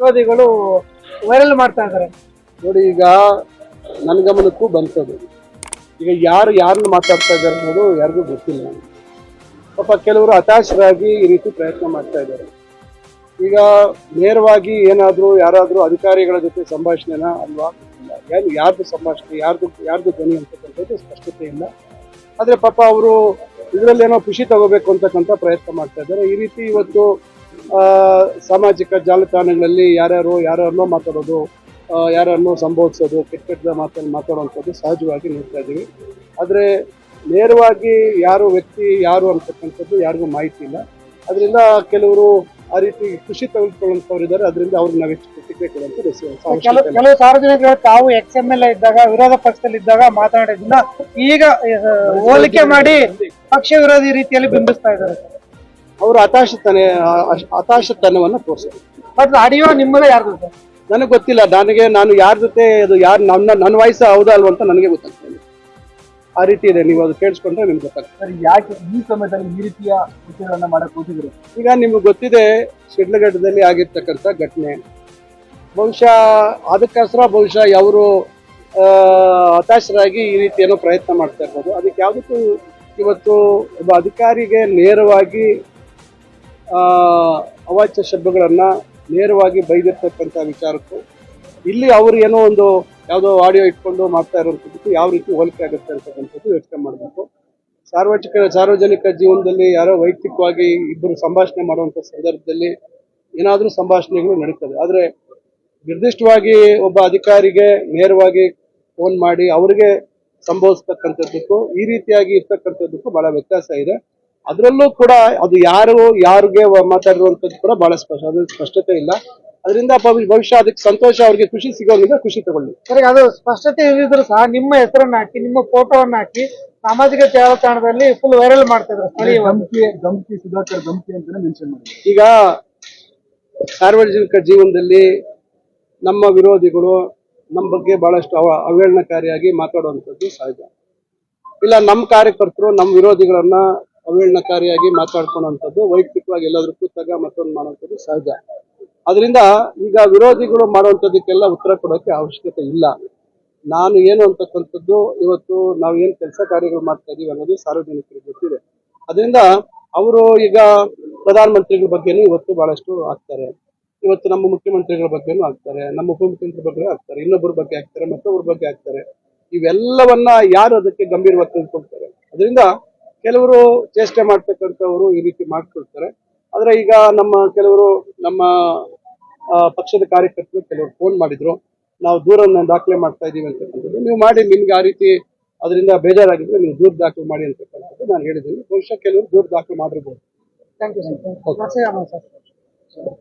ವಿರೋಧಿಗಳು ವೈರಲ್ ಮಾಡ್ತಾ ಇದ್ದಾರೆ. ನೋಡಿ, ಈಗ ನನ್ನ ಗಮನಕ್ಕೂ ಬಂತದು. ಈಗ ಯಾರು ಯಾರನ್ನ ಮಾತಾಡ್ತಾ ಇದ್ದಾರೆ ಅನ್ನೋದು ಯಾರಿಗೂ ಗೊತ್ತಿಲ್ಲ. ಪಾಪ ಕೆಲವರು ಹತಾಶರಾಗಿ ಈ ರೀತಿ ಪ್ರಯತ್ನ ಮಾಡ್ತಾ ಇದ್ದಾರೆ. ಈಗ ನೇರವಾಗಿ ಏನಾದರೂ ಯಾರಾದರೂ ಅಧಿಕಾರಿಗಳ ಜೊತೆ ಸಂಭಾಷಣೆನ ಅಲ್ವಾ? ಗೊತ್ತಿಲ್ಲ ಯಾರು ಯಾರ್ದು ಸಂಭಾಷಣೆ, ಯಾರ್ದು ಯಾರ್ದು ಧ್ವನಿ ಅಂತಕ್ಕಂಥದ್ದು ಸ್ಪಷ್ಟತೆ ಇಲ್ಲ. ಆದರೆ ಪಾಪ ಅವರು ಇದರಲ್ಲೇನೋ ಖುಷಿ ತಗೋಬೇಕು ಅಂತಕ್ಕಂಥ ಪ್ರಯತ್ನ ಮಾಡ್ತಾ ಇದ್ದಾರೆ. ಈ ರೀತಿ ಇವತ್ತು ಸಾಮಾಜಿಕ ಜಾಲತಾಣಗಳಲ್ಲಿ ಯಾರ್ಯಾರು ಯಾರ್ಯಾರನ್ನೋ ಮಾತಾಡೋದು ಯಾರನ್ನೋ ಸಂಬೋಧಿಸೋದು ಕೆಟ್ಟ ಕೆಟ್ಟದ ಮಾತನ್ನು ಮಾತಾಡುವಂಥದ್ದು ಸಹಜವಾಗಿ ನೋಡ್ತಾ ಇದ್ದೀವಿ. ಆದರೆ ನೇರವಾಗಿ ಯಾರು ವ್ಯಕ್ತಿ ಯಾರು ಅಂತಕ್ಕಂಥದ್ದು ಯಾರಿಗೂ ಮಾಹಿತಿ ಇಲ್ಲ. ಅದರಿಂದ ಕೆಲವರು ಆ ರೀತಿ ಖುಷಿ ತೆಗೆದುಕೊಳ್ಳುವಂಥವ್ರು ಇದ್ದಾರೆ. ಅದರಿಂದ ಅವ್ರಿಗೆ ನಾವು ಹೆಚ್ಚು ಪ್ರತಿಕ್ರಿಯೆ ಕೊಡುವಂಥದ್ದು ಕೆಲವು ಸಾರ್ವಜನಿಕರು ತಾವು ಎಕ್ಸ್ ಎಂ ಎಲ್ ಇದ್ದಾಗ ವಿರೋಧ ಪಕ್ಷದಲ್ಲಿ ಇದ್ದಾಗ ಮಾತನಾಡಿದ್ರಿಂದ ಈಗ ಹೋಲಿಕೆ ಮಾಡಿ ಪಕ್ಷ ವಿರೋಧಿ ರೀತಿಯಲ್ಲಿ ಬಿಂಬಿಸ್ತಾ ಇದ್ದಾರೆ. ಅವರು ಹತಾಶತನ ಹತಾಶತನವನ್ನು ತೋರಿಸ್ತಾರೆ. ಬಟ್ ಆಡಿಯೋ ನಿಮ್ಮದೇ ಯಾರ ಜೊತೆ? ನನಗೆ ಗೊತ್ತಿಲ್ಲ ನನಗೆ ನಾನು ಯಾರ ಜೊತೆ ಅದು ಯಾರು ನನ್ನ ನನ್ನ ವಯಸ್ಸು ಹೌದಾ ಅಲ್ವ ಅಂತ ನನಗೆ ಗೊತ್ತಾಗ್ತದೆ. ಆ ರೀತಿ ಇದೆ ನೀವು ಅದು ಕೇಳಿಸ್ಕೊಂಡ್ರೆ ನಿಮ್ಗೆ ಗೊತ್ತಾಗ್ತದೆ. ಸರ್ ಯಾಕೆ ಈ ಸಮಯದಲ್ಲಿ ಈ ರೀತಿಯ ವಿಷಯಗಳನ್ನ ಮಾಡಕ್ ಹೋಗಿದ್ರು? ಈಗ ನಿಮ್ಗೆ ಗೊತ್ತಿದೆ ಶಿಡ್ಲಘಟ್ಟದಲ್ಲಿ ಆಗಿರ್ತಕ್ಕಂಥ ಘಟನೆ. ಬಹುಶಃ ಅದಕ್ಕೋಸ್ಕರ ಬಹುಶಃ ಅವರು ಹತಾಶರಾಗಿ ಈ ರೀತಿ ಏನೋ ಪ್ರಯತ್ನ ಮಾಡ್ತಾ ಇರ್ಬೋದು. ಅದಕ್ಕೆ ಯಾವುದಕ್ಕೂ ಇವತ್ತು ಒಬ್ಬ ಅಧಿಕಾರಿಗೆ ನೇರವಾಗಿ ಅವಾಚ್ಯ ಶಬ್ದಗಳನ್ನು ನೇರವಾಗಿ ಬೈದಿರ್ತಕ್ಕಂಥ ವಿಚಾರಕ್ಕೂ, ಇಲ್ಲಿ ಅವರು ಏನೋ ಒಂದು ಯಾವುದೋ ಆಡಿಯೋ ಇಟ್ಕೊಂಡು ಮಾಡ್ತಾ ಇರೋಂಥದ್ದಕ್ಕೂ ಯಾವ ರೀತಿ ಹೋಲಿಕೆ ಆಗುತ್ತೆ ಅಂತಕ್ಕಂಥದ್ದು ಯೋಚನೆ ಮಾಡಬೇಕು. ಸಾರ್ವಜನಿಕ ಸಾರ್ವಜನಿಕ ಜೀವನದಲ್ಲಿ ಯಾರೋ ವೈಯಕ್ತಿಕವಾಗಿ ಇಬ್ಬರು ಸಂಭಾಷಣೆ ಮಾಡುವಂಥ ಸಂದರ್ಭದಲ್ಲಿ ಏನಾದರೂ ಸಂಭಾಷಣೆಗಳು ನಡೀತದೆ. ಆದರೆ ನಿರ್ದಿಷ್ಟವಾಗಿ ಒಬ್ಬ ಅಧಿಕಾರಿಗೆ ನೇರವಾಗಿ ಫೋನ್ ಮಾಡಿ ಅವರಿಗೆ ಸಂಭವಿಸ್ತಕ್ಕಂಥದ್ದಕ್ಕೂ, ಈ ರೀತಿಯಾಗಿ ಇರ್ತಕ್ಕಂಥದ್ದಕ್ಕೂ ಭಾಳ ವ್ಯತ್ಯಾಸ ಇದೆ. ಅದರಲ್ಲೂ ಕೂಡ ಅದು ಯಾರು ಯಾರಿಗೆ ಮಾತಾಡಿರುವಂಥದ್ದು ಕೂಡ ಬಹಳ ಸ್ಪಷ್ಟ ಅದ್ರ ಸ್ಪಷ್ಟತೆ ಇಲ್ಲ. ಅದರಿಂದ ಭವಿಷ್ಯ ಅದಕ್ಕೆ ಸಂತೋಷ ಅವ್ರಿಗೆ ಖುಷಿ ಸಿಗೋದ್ರಿಂದ ಖುಷಿ ತಗೊಳ್ಳಿ. ಸರಿ ಅದು ಸ್ಪಷ್ಟತೆ ಇಲ್ಲದಿದ್ರು ಸಹ ನಿಮ್ಮ ಹೆಸರನ್ನ ಹಾಕಿ ನಿಮ್ಮ ಫೋಟೋವನ್ನ ಹಾಕಿ ಸಾಮಾಜಿಕ ಜಾಲತಾಣದಲ್ಲಿ ಫುಲ್ ವೈರಲ್ ಮಾಡ್ತಾ ಇದ್ರು. ಸ್ಥಳೀಯವಾಗಿ ಧಮ್ಕಿ ಧಮ್ಕಿ ಸುಧಾಕರ್ ಧಮ್ಕಿ ಅಂತಾನೆ ಮೆನ್ಷನ್ ಮಾಡಿದ್ರು. ಈಗ ಸಾರ್ವಜನಿಕ ಜೀವನದಲ್ಲಿ ನಮ್ಮ ವಿರೋಧಿಗಳು ನಮ್ಮ ಬಗ್ಗೆ ಬಹಳಷ್ಟು ಅವ ಅವಹೇಳನಕಾರಿಯಾಗಿ ಮಾತಾಡುವಂಥದ್ದು ಸಹಜ. ಇಲ್ಲ ನಮ್ಮ ಕಾರ್ಯಕರ್ತರು ನಮ್ಮ ವಿರೋಧಿಗಳನ್ನ ಅವಹೇಳನಕಾರಿಯಾಗಿ ಮಾತಾಡ್ಕೊಳ್ಳೋವಂಥದ್ದು, ವೈಯಕ್ತಿಕವಾಗಿ ಎಲ್ಲಾದ್ರೂ ಕೂತಾಗ ಮತ್ತೊಂದು ಮಾಡುವಂಥದ್ದು ಸಹಜ. ಅದರಿಂದ ಈಗ ವಿರೋಧಿಗಳು ಮಾಡುವಂಥದ್ದಕ್ಕೆಲ್ಲ ಉತ್ತರ ಕೊಡೋಕ್ಕೆ ಅವಶ್ಯಕತೆ ಇಲ್ಲ. ನಾನು ಏನು ಅಂತಕ್ಕಂಥದ್ದು, ಇವತ್ತು ನಾವು ಏನು ಕೆಲಸ ಕಾರ್ಯಗಳು ಮಾಡ್ತಾ ಇದ್ದೀವಿ ಅನ್ನೋದು ಸಾರ್ವಜನಿಕರಿಗೆ ಗೊತ್ತಿದೆ. ಅದರಿಂದ ಅವರು ಈಗ ಪ್ರಧಾನಮಂತ್ರಿಗಳ ಬಗ್ಗೆನೂ ಇವತ್ತು ಬಹಳಷ್ಟು ಆಗ್ತಾರೆ. ಇವತ್ತು ನಮ್ಮ ಮುಖ್ಯಮಂತ್ರಿಗಳ ಬಗ್ಗೆನೂ ಆಗ್ತಾರೆ, ನಮ್ಮ ಉಪಮುಖ್ಯಮಂತ್ರಿ ಬಗ್ಗೆ ಆಗ್ತಾರೆ, ಇನ್ನೊಬ್ಬರ ಬಗ್ಗೆ ಆಗ್ತಾರೆ, ಮತ್ತೊಬ್ಬರ ಬಗ್ಗೆ ಆಗ್ತಾರೆ. ಇವೆಲ್ಲವನ್ನ ಯಾರು ಅದಕ್ಕೆ ಗಂಭೀರವಾಗಿ ತೆಗೆದುಕೊಳ್ತಾರೆ? ಅದರಿಂದ ಕೆಲವರು ಚೇಷ್ಟೆ ಮಾಡ್ತಕ್ಕಂಥವರು ಈ ರೀತಿ ಮಾಡ್ಕೊಳ್ತಾರೆ. ಆದ್ರೆ ಈಗ ನಮ್ಮ ಕೆಲವರು ನಮ್ಮ ಪಕ್ಷದ ಕಾರ್ಯಕರ್ತರು ಕೆಲವರು ಫೋನ್ ಮಾಡಿದ್ರು. ನಾವು ದೂರನ್ನ ದಾಖಲೆ ಮಾಡ್ತಾ ಇದೀವಿ ಅಂತಕ್ಕಂಥದ್ದು. ನೀವು ಮಾಡಿ ನಿಮ್ಗೆ ಆ ರೀತಿ ಅದರಿಂದ ಬೇಜಾರಾಗಿದ್ರೆ ನೀವು ದೂರ ದಾಖಲೆ ಮಾಡಿ ಅಂತಕ್ಕಂಥದ್ದು ನಾನು ಹೇಳಿದ್ದೀನಿ. ಬಹುಶಃ ಕೆಲವರು ದೂರ ದಾಖಲೆ ಮಾಡಿರ್ಬೋದು. Thank you sir sir.